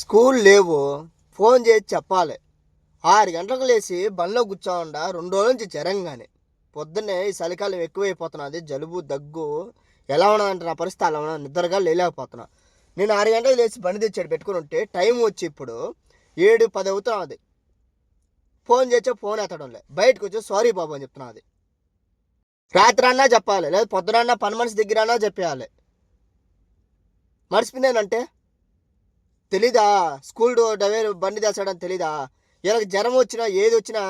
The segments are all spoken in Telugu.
స్కూల్ లేవు. ఫోన్ చేసి చెప్పాలి. ఆరు గంటలకు లేచి బండిలో కూర్చోకుండా రెండు రోజుల నుంచి జరంగానే. పొద్దున్నే ఈ చలికాలం ఎక్కువైపోతున్నది జలుబు దగ్గు ఎలా ఉన్నదంటే నా పరిస్థితి అలా ఉన్నా నిద్రగా లేలేకపోతున్నా. నేను ఆరు గంటలకు లేచి బండి తెచ్చాడు పెట్టుకుని ఉంటే టైం వచ్చి ఇప్పుడు ఏడు పది అవుతున్నది ఫోన్ చేస్తే ఫోన్ ఎత్తడం లే బయటకు వచ్చి సారీ బాబు అని చెప్తున్నది రాత్రి అన్నా చెప్పాలి. లేదా పొద్దునన్నా పని మనిషి దగ్గర అన్నా చెప్పేయాలి మర్చిపోయినానంటే? తెలీదా? స్కూల్ డవేరు బండి తెస్తాడని తెలీదా? వీళ్ళకి జ్వరం వచ్చినా ఏది వచ్చినా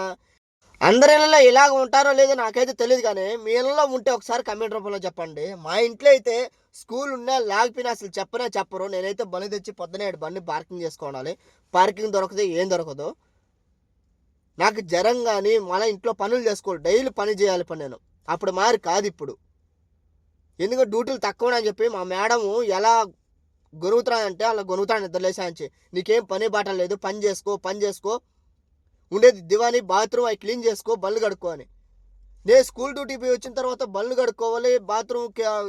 అందరి ఇళ్ళలో ఇలాగ ఉంటారో లేదో నాకైతే తెలియదు కానీ మీ ఇళ్ళలో ఉంటే ఒకసారి కమెంట్ రూపంలో చెప్పండి. మా ఇంట్లో అయితే స్కూల్ ఉన్నా లేకపోయినా అసలు చెప్పనే చెప్పరు. నేనైతే బండి తెచ్చి పొద్దునే బండి పార్కింగ్ చేసుకోవాలి. పార్కింగ్ దొరకదు ఏం దొరకదు. నాకు జ్వరం కానీ మళ్ళీ ఇంట్లో పనులు చేసుకోవాలి. డైలీ పని చేయాలి పని నేను. అప్పుడు మారి కాదు ఇప్పుడు. ఎందుకంటే డ్యూటీలు తక్కువ అని చెప్పి మా మేడము ఎలా గొనుగుతానంటే అలా గొనుగుతాను నిద్రలేసా అని నీకేం పని బాట లేదు పని చేసుకో పని చేసుకో. ఉండేది దివాని బాత్రూమ్ అవి క్లీన్ చేసుకో బళ్ళు కడుక్కో అని. నేను స్కూల్ డ్యూటీ పోయి వచ్చిన తర్వాత బళ్ళు కడుక్కోవాలి బాత్రూమ్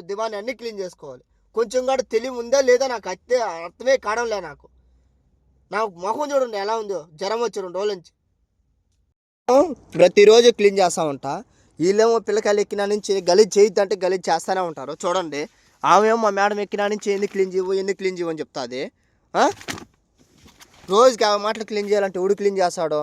దివాని అన్నీ క్లీన్ చేసుకోవాలి. కొంచెం కూడా తెలివి ఉందా లేదా నాకు అత్తే అర్థమే కాడంలే నాకు. నాకు మొహం చూడండి ఎలా ఉందో జ్వరం వచ్చి రెండు రోజుల నుంచి. ప్రతిరోజు క్లీన్ చేస్తా ఉంటా. వీళ్ళేమో పిల్లకాయలు ఎక్కిన నుంచి గలీజ్ చేయొద్దంటే గలీజ్ చేస్తూనే ఉంటారు. చూడండి. ఆమెమో మా మేడం ఎక్కిన నుంచి ఎందుకు క్లీన్ చేయవు ఎందుకు క్లీన్ చేయవు అని చెప్తుంది ఆ? రోజుకి ఆమె మాటలు క్లీన్ చేయాలంటే ఎవడు క్లీన్ చేస్తాడు